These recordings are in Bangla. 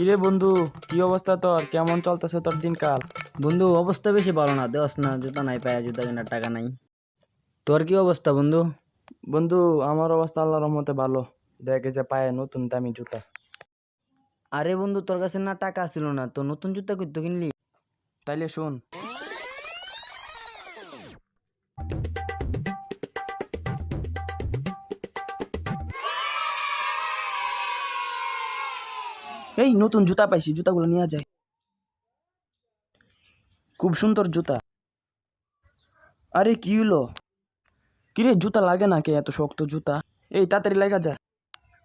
কিরে বন্ধু কি অবস্থা তোর? কেমন চলতেছে তোর দিনকাল? বন্ধু অবস্থা বেশি ভালো না। দেওয়াস না জুতা নাই পায়া জুতা কেনার টাকা নাই। তোর কি অবস্থা বন্ধু? বন্ধু আমার অবস্থা আল্লাহর রহমতে ভালো। দেখে যে পায়ে নতুন দামি জুতা। আরে বন্ধু তোর কাছে না টাকা ছিল না তো নতুন জুতা কই তো কিনলি? তাইলে শুন। এই নতুন জুতা পাইছি জুতাগুলো নিয়ে যায় খুব সুন্দর জুতা। আরে কি হলো? কিরে জুতা লাগে না কে এত শক্ত জুতা? এই তাড়াতাড়ি লাগা যা।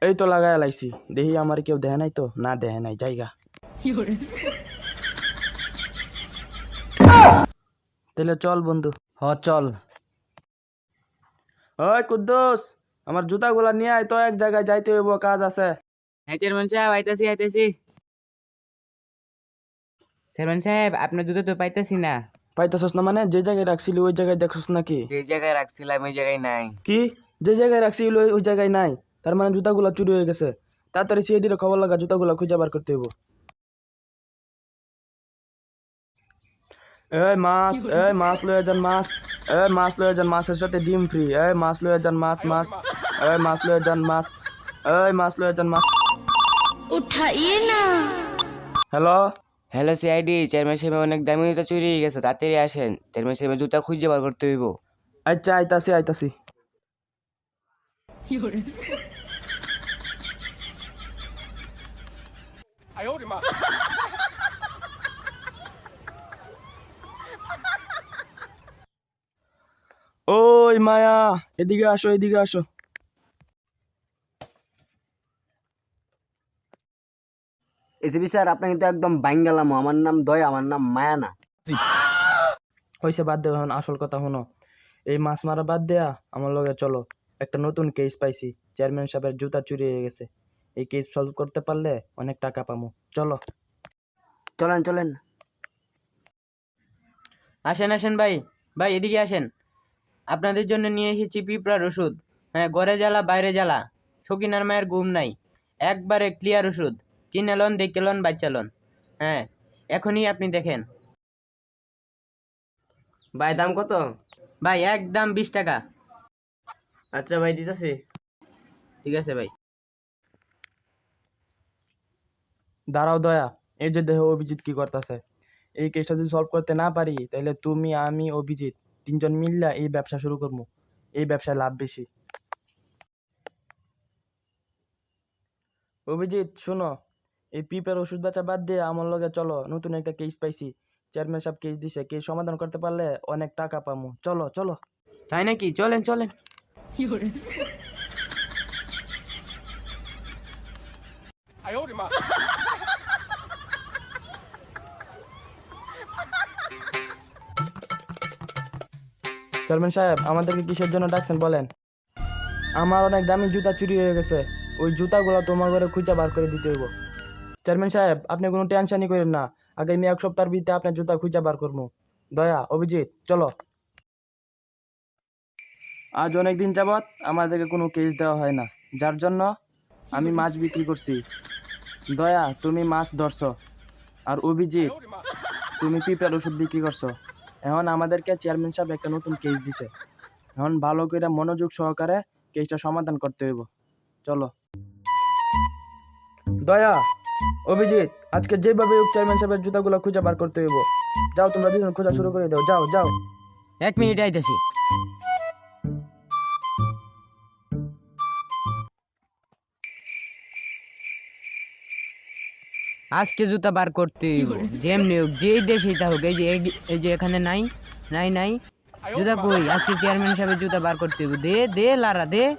এই তো লাগায় লাইছি। দেখি আমার কেউ দেয় নাই তো? না দেয় নাই জায়গা। তাহলে চল বন্ধু। হ চল। ওই কুদ্দুস আমার জুতাগুলা নিয়ে আয় তো এক জায়গায় যাইতে হইব কাজ আছে। হ্যাঁ চেয়ারম্যান সাহেব আইতাছি আইতাছি। চেয়ারম্যান সাহেব আপনার জুতো তো পাইতাছি না। পাইতেছস না মানে? যে জায়গায় রাখছিলি ওই জায়গায় দেখছস নাকি? যে জায়গায় রাখছিলাম ওই জায়গায় নাই। কি? যে জায়গায় রাখছিলি ওই- জায়গায় নাই? তার মানে জুতাগুলা চুরি হয়ে গেছে। তাড়াতাড়ি সিআইডির খবর লাগা জুতাগুলা খুঁজে বার করতে হইব। এই মাছ এই মাছ লয়ে যান মাছ। এই মাছ লয়ে যান মাছের সাথে ডিম ফ্রি। এই মাছ লয়ে যান মাছ মাছ। এই মাছ লয়ে যান মাছ। এই মাছ লয়ে যান মাছ। उठाइए ना হ্যালো হ্যালো সিআইডি চেয়ারম্যান সাহেব অনেক দামি জুতা চুরি হয়ে গেছে তাড়াতাড়ি আসেন চেয়ারম্যান সাহেবের জুতা খুঁজে বার করতে হইব আচ্ছা আইতাছি আইতাছি ওই মায়া এদিকে আসো এদিকে আসো এসিবি স্যার আপনি কিন্তু একদম বাইঙ্গালামো আমার নাম দয় আমার নাম মায়া না হয়েছে বাদ দেও এখন আসল কথা শোনো। এই মাছ মারা বাদ দেয়া আমার লগে চলো। একটা নতুন কেস পাইছি চেয়ারম্যান সাহেবের জুতা চুরি হয়ে গেছে। এই কেস সলভ করতে পারলে অনেক টাকা পামু। চলো। চলেন চলেন। আসেন আসেন ভাই। ভাই এদিকে আসেন। আপনাদের জন্য নিয়ে এসেছি পিঁপড়ার ওষুধ। হ্যাঁ ঘরে জ্বালা বাইরে জ্বালা। সকিনার মায়ের ঘুম নাই। একবারে ক্লিয়ার ওষুধ। কিনে লন দেখে লন বাচ্চা লন হ্যাঁ এখনই আপনি দেখেন। ভাই দাম কত? ভাই একদম বিশ টাকা। আচ্ছা ভাই দিতেছি। ঠিক আছে ভাই। দাঁড়াও দয়া এই যে দেহ অভিজিৎ কি করতেছে। এই কেসটা যদি সলভ করতে না পারি তাহলে তুমি আমি অভিজিৎ তিনজন মিললা এই ব্যবসা শুরু করব। এই ব্যবসায় লাভ বেশি। অভিজিৎ শোনো এই পিপের ওষুধ বেচা বাদ দিয়ে আমার লগে চলো নতুন একটা কেস পাইছি। চেয়ারম্যান সাহেব কেস দিছে কেস সমাধান করতে পারলে অনেক টাকা পামু। চলো চলো। তাই নাকি? চলেন চলেন। চেয়ারম্যান সাহেব আমাদেরকে কিসের জন্য ডাকছেন বলেন? আমার অনেক দামি জুতা চুরি হয়ে গেছে। ওই জুতাগুলো তোমার ঘরে খুঁজে বার করে দিতে হইব। চেয়ারম্যান সাহেব, আপনি কোনো টেনশনই করেন না। আগামী এক সপ্তাহের ভিতরে আপনার জুতা খুঁজে বার করব। দয়া, অভিজিৎ, চলো। আজ অনেক দিন যাবৎ আমাদেরকে কোনো কেস দেওয়া হয় না। যার জন্য আমি মাছ বিক্রি করছি। দয়া, তুমি মাছ ধরছো। আর অভিজিৎ, তুমি পিঁপড়ার ওষুধ বিক্রি করছ। এখন আমাদেরকে চেয়ারম্যান সাহেব একটা নতুন কেস দিছে। এখন ভালো করে মনোযোগ সহকারে কেসটা সমাধান করতে হইব। চলো। দয়া অভিজিৎ, আজকে যেভাবে হোক চেয়ারম্যান সাহেবের জুতাগুলো খুঁজে বার করতে হইব। যাও তোমরা দুজন খোঁজা শুরু করে দাও। যাও যাও। এক মিনিট আইতেছি। আজকে জুতা বার করতে যেমনি হোক, যেই দেশেই তা হোক এই যে এই- যে এখানে নাই নাই নাই। জুতা কই? আজকে চেয়ারম্যান সাহেবের জুতা বার করতে হইব। দে দে, লারা, দে।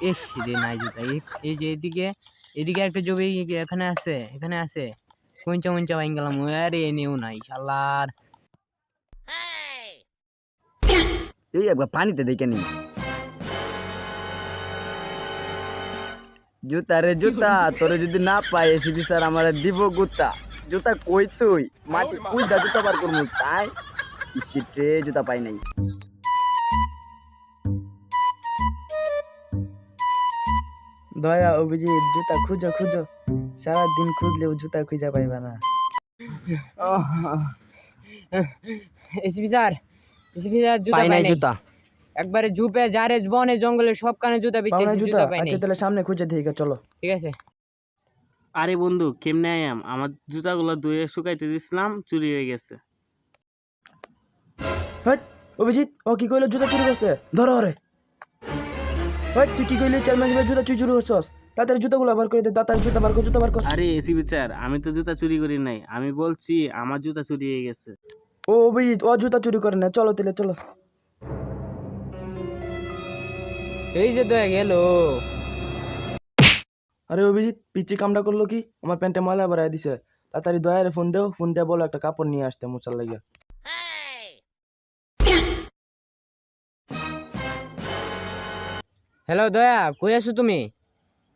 এস রে নাই জুতা। এই যে এদিকে এদিকে একটা জমি এখানে আছে এখানে আছে। কঞ্চা মঞ্চা বাইন গেলাম আরে এনেও নাই শালার। এই একবার পানিতে দেখে নি। জুতা রে জুতা তোরে যদি না পাই এসিবি স্যার আমার দিব গুতা। জুতা কই তুই? মাটি কই দা জুতা বার করমু তাই? ইসিটে জুতা পাই নাই। দয়া অভিজিৎ জুতা খুঁজো খুঁজো। সারাদিন খুঁজলেও জুতা খুঁজে পাইবা না। এসপি স্যার এসপি স্যার জুতা পাই নাই নাই। জুতা। একবারে ঝুপে জারে বনে জঙ্গলে সব কানে জুতা বিচ্ছে জুতা পাই নাই। আচ্ছা তাহলে সামনে খুঁজে দিই চলো। ঠিক আছে। আরে বন্ধু কেমনে আয়াম আমার জুতাগুলো ধুয়ে শুকাইতে দিছিলাম চুরি হয়ে গেছে। অভিজিৎ ও কি কইলো জুতা চুরি করছে? ধরো রে তুই কি কইলি চেয়ারম্যান সাহেবের জুতা চুরি চুরি করছস? তাড়াতাড়ি জুতাগুলো বার করে দে জুতা বার কর জুতা বার কর। আরে এসি বিচার আমি তো জুতা চুরি করি নাই। আমি বলছি আমার জুতা চুরি হয়ে গেছে। ও অভিজিৎ ও জুতা চুরি করে না চলো তাহলে চলো। এই যে দয়া গেল আরে অভিজিৎ পিচ্ছি কামটা করল কি? আমার প্যান্টে ময়লা বাড়াই দিছে। তাড়াতাড়ি দয়ারে ফোন দেও ফোন দিয়ে বলো একটা কাপড় নিয়ে আসতে মোচার লাগিয়া। হ্যালো দয়া কই আছো তুমি?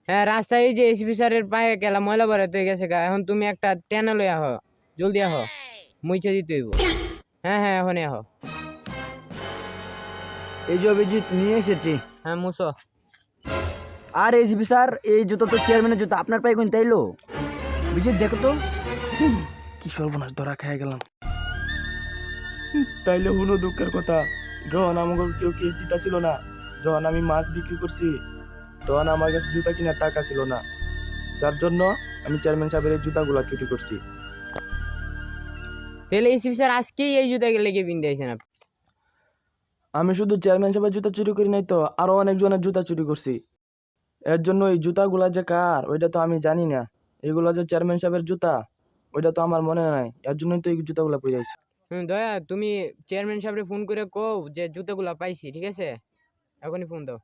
হ্যাঁ রাস্তায় এই যে এসপি স্যারের পায়ে গেলা ময়লা ভরে হয়ে গেছে গা এখন তুমি একটা টেনা লই আহ জলদি আহ মুইছে দিতে হইব। হ্যাঁ হ্যাঁ এখন আহ। এই যে অভিজিৎ নিয়ে এসেছি। হ্যাঁ মুসো আর এসপি স্যার এই জুতো তো চেয়ারম্যানের জুতো আপনার পায়ে কোন তাইলো? অভিজিৎ দেখো তো। কি সর্বনাশ ধরা খেয়ে গেলাম। তাইলে হলো দুঃখের কথা। যখন আমাকে কেউ কেস দিতা ছিল না যখন আমি মাছ বিক্রি করছি তখন আমার কাছে জুতা কেনার টাকা ছিল না। যার জন্য আমি চেয়ারম্যান সাহেবের জুতাগুলা চুরি করছি। তাহলে এসপি স্যার আজকেই এই জুতা লেগে বিন্দে আইছেন আপনি? আমি শুধু চেয়ারম্যান সাহেবের জুতা চুরি করি নাই তো আরও অনেকজনের জুতা চুরি করছি। এর জন্য এই জুতাগুলা যে কার ওইটা তো আমি জানি না। এগুলা যে চেয়ারম্যান সাহেবের জুতা ওইটা তো আমার মনে নাই। এর জন্যই তো এই জুতাগুলা পরে হুম, দয়া তুমি চেয়ারম্যান সাহেবরে ফোন করে কও যে জুতাগুলা পাইছি ঠিক আছে? এখনই ফোন দাও।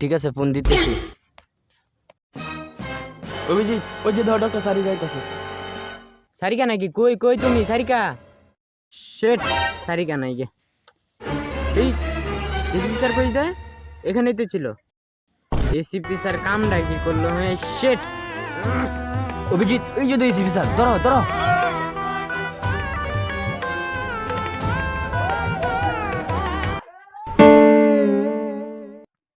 ঠিক আছে ফোন দিতেছি। অভিজিৎ ওই যে ধর ডক্টর সারি যাইতেছে সারিকা নাকি? কই কই তুমি? সারিকা? শেট সারিকা নাই গে। এই এসপি স্যার কই যায় এখানেই তো ছিল। এসিপি স্যার কামটা কি করল? হ্যাঁ শেট। অভিজিৎ এই যে এসপি স্যার ধরো ধরো।